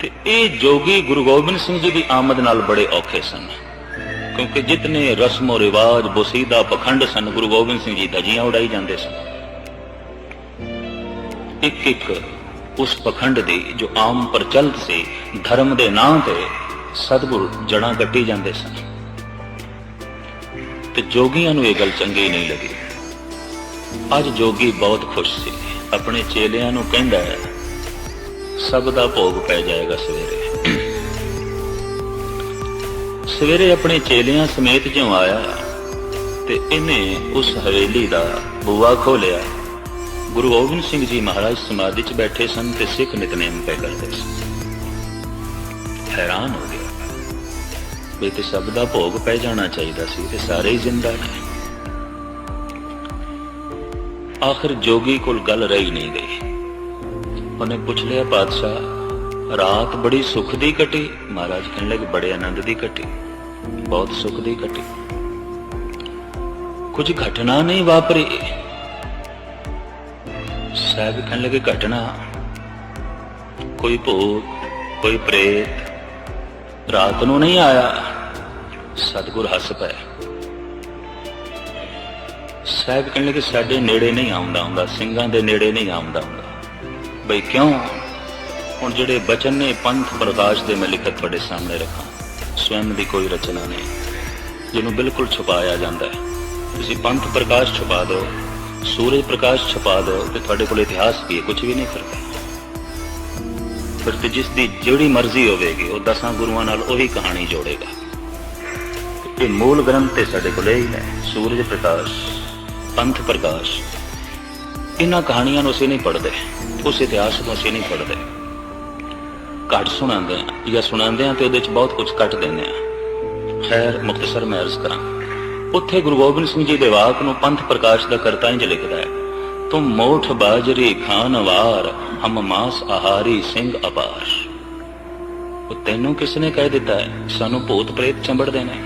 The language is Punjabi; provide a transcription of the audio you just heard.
ਤੇ ਇਹ ਜੋਗੀ ਗੁਰੂ ਗੋਬਿੰਦ ਸਿੰਘ ਜੀ ਦੀ ਆਮਦ ਨਾਲ ਬੜੇ ਔਖੇ ਸਨ। ਕਿਉਂਕਿ ਜਿਤਨੇ ਰਸਮੋ ਰਿਵਾਜ, ਬੋਸੀਦਾ, ਪਖੰਡ ਸਨ, ਗੁਰੂ ਗੋਬਿੰਦ ਸਿੰਘ ਜੀ ਧਜੀਆਂ ਉਡਾਈ ਜਾਂਦੇ ਸਨ। ਇੱਕ ਇੱਕ ਉਸ ਪਖੰਡ ਦੀ ਜੋ ਆਮ ਪ੍ਰਚਲਿਤ ਸੀ, ਧਰਮ ਦੇ ਨਾਂ ਤੇ ਸਤਿਗੁਰ ਜੜਾਂ ਕੱਟੀ ਜਾਂਦੇ ਸਨ। ਤੇ ਜੋਗੀਆਂ ਨੂੰ ਇਹ ਗੱਲ ਚੰਗੀ ਨਹੀਂ ਲੱਗੀ। ਅੱਜ ਜੋਗੀ ਬਹੁਤ ਖੁਸ਼ ਸੀ। ਆਪਣੇ ਚੇਲਿਆਂ ਨੂੰ ਕਹਿੰਦਾ ਹੈ ਸਭ ਦਾ ਭੋਗ ਪੈ ਜਾਏਗਾ ਸਵੇਰੇ। ਸਵੇਰੇ ਆਪਣੇ ਚੇਲਿਆਂ ਸਮੇਤ ਜਿਉਂ ਆਇਆ ਤੇ ਇਹਨੇ ਉਸ ਹਵੇਲੀ ਦਾ ਬੂਆ ਖੋਲਿਆ। ਗੁਰੂ ਗੋਬਿੰਦ ਸਿੰਘ ਜੀ ਮਹਾਰਾਜ ਸਮਾਧੀ 'ਚ ਬੈਠੇ ਸਨ ਤੇ ਸਿੱਖ ਨਿਤਨੇਮ ਪੈ ਕਰਦੇ ਸਨ। ਹੈਰਾਨ ਹੋ ਗਿਆ। ਵੀ ਤੇ ਸਭ ਦਾ ਭੋਗ ਪੈ ਜਾਣਾ ਚਾਹੀਦਾ ਸੀ ਤੇ ਸਾਰੇ ਹੀ ਜ਼ਿੰਦਾ ਨੇ। ਆਖਰ ਜੋਗੀ ਕੋਲ ਗੱਲ ਰਹੀ ਨਹੀਂ ਗਈ। ਉਹਨੇ ਪੁੱਛ ਲਿਆ ਪਾਤਸ਼ਾਹ ਰਾਤ ਬੜੀ ਸੁਖ ਦੀ ਕਟੀ ਮਹਾਰਾਜ ਕਹਿਣ ਲੱਗੇ ਬੜੇ ਆਨੰਦ ਦੀ ਕਟੀ ਬਹੁਤ ਸੁਖ ਦੀ ਕਟੀ ਕੁਝ ਘਟਨਾ ਨਹੀਂ ਵਾਪਰੀ। ਸਾਹਿਬ ਕਹਿਣ ਲੱਗੇ, ਘਟਨਾ, ਕੋਈ ਭੂਤ ਕੋਈ ਪ੍ਰੇਤ ਰਾਤ ਨੂੰ ਨਹੀਂ ਆਇਆ। ਸਤਿਗੁਰ ਹੱਸ ਪਏ। ਸਾਹਿਬ ਕਹਿਣ ਲੱਗੇ, ਸਾਡੇ ਨੇੜੇ ਨਹੀਂ ਆਉਂਦਾ ਹੁੰਦਾ, ਸਿੰਘਾਂ ਦੇ ਨੇੜੇ ਨਹੀਂ ਆਉਂਦਾ ਹੁੰਦਾ। ਬਈ ਕਿਉਂ? ਹੁਣ ਜਿਹੜੇ ਬਚਨ ਨੇ ਪੰਥ ਪ੍ਰਕਾਸ਼ ਦੇ ਮੈਂ ਲਿਖਤ ਤੁਹਾਡੇ ਸਾਹਮਣੇ ਰੱਖਾਂ। ਸਵੈਮ ਦੀ ਕੋਈ ਰਚਨਾ ਨਹੀਂ। ਜਿਹਨੂੰ ਬਿਲਕੁਲ ਛੁਪਾਇਆ ਜਾਂਦਾ ਹੈ। ਤੁਸੀਂ ਪੰਥ ਪ੍ਰਕਾਸ਼ ਛੁਪਾ ਦਿਓ, ਸੂਰਜ ਪ੍ਰਕਾਸ਼ ਛੁਪਾ ਦਿਓ ਤੇ ਤੁਹਾਡੇ ਕੋਲ ਇਤਿਹਾਸ ਕੀ ਹੈ ਕੁਝ ਵੀ ਨਹੀਂ ਫਿਰਦਾ ਫਿਰ ਤੇ ਜਿਸ ਦੀ ਜਿਹੜੀ ਮਰਜ਼ੀ ਹੋਵੇਗੀ, ਉਹ ਦਸਾਂ ਗੁਰੂਆਂ ਨਾਲ ਉਹੀ ਕਹਾਣੀ ਜੋੜੇਗਾ। ਇਹ ਮੂਲ ਗ੍ਰੰਥ ਤੇ ਸਾਡੇ ਕੋਲ ਹੀ ਹੈ, ਸੂਰਜ ਪ੍ਰਕਾਸ਼, ਪੰਥ ਪ੍ਰਕਾਸ਼। ਇਹਨਾਂ ਕਹਾਣੀਆਂ ਨੂੰ ਅਸੀਂ ਨਹੀਂ ਪੜ੍ਹਦੇ। ਉਸ ਇਤਿਹਾਸ ਨੂੰ ਅਸੀਂ ਨਹੀਂ ਪੜ੍ਹਦੇ। ਘੱਟ ਸੁਣਾਉਂਦੇ ਆ ਜਾਂ ਸੁਣਾਉਂਦੇ ਆ ਤੇ ਉਹਦੇ ਚ ਬਹੁਤ ਕੁਝ ਕੱਟ ਦਿੰਦੇ ਆ ਖੈਰ ਮੁਖਤਸਰ ਮੈਂ ਅਰਜ਼ ਕਰਾਂ। ਉੱਥੇ ਗੁਰੂ ਗੋਬਿੰਦ ਸਿੰਘ ਜੀ ਦੇ ਵਾਕ ਨੂੰ ਪੰਥ ਪ੍ਰਕਾਸ਼ ਦਾ ਕਰਤਾ ਇੰਜ ਲਿਖਦਾ ਹੈ ਤੁਮ ਮੋਠ ਬਾਜਰੀ ਖਾਨ ਵਾਰ, ਹਮ ਮਾਸ ਆਹਾਰੀ ਸਿੰਘ ਅਪਾਰ। ਉਹ ਤੈਨੂੰ ਕਿਸ ਨੇ ਕਹਿ ਦਿੱਤਾ ਹੈ? ਸਾਨੂੰ ਭੂਤ ਪ੍ਰੇਤ ਚੰਬੜ ਨੇ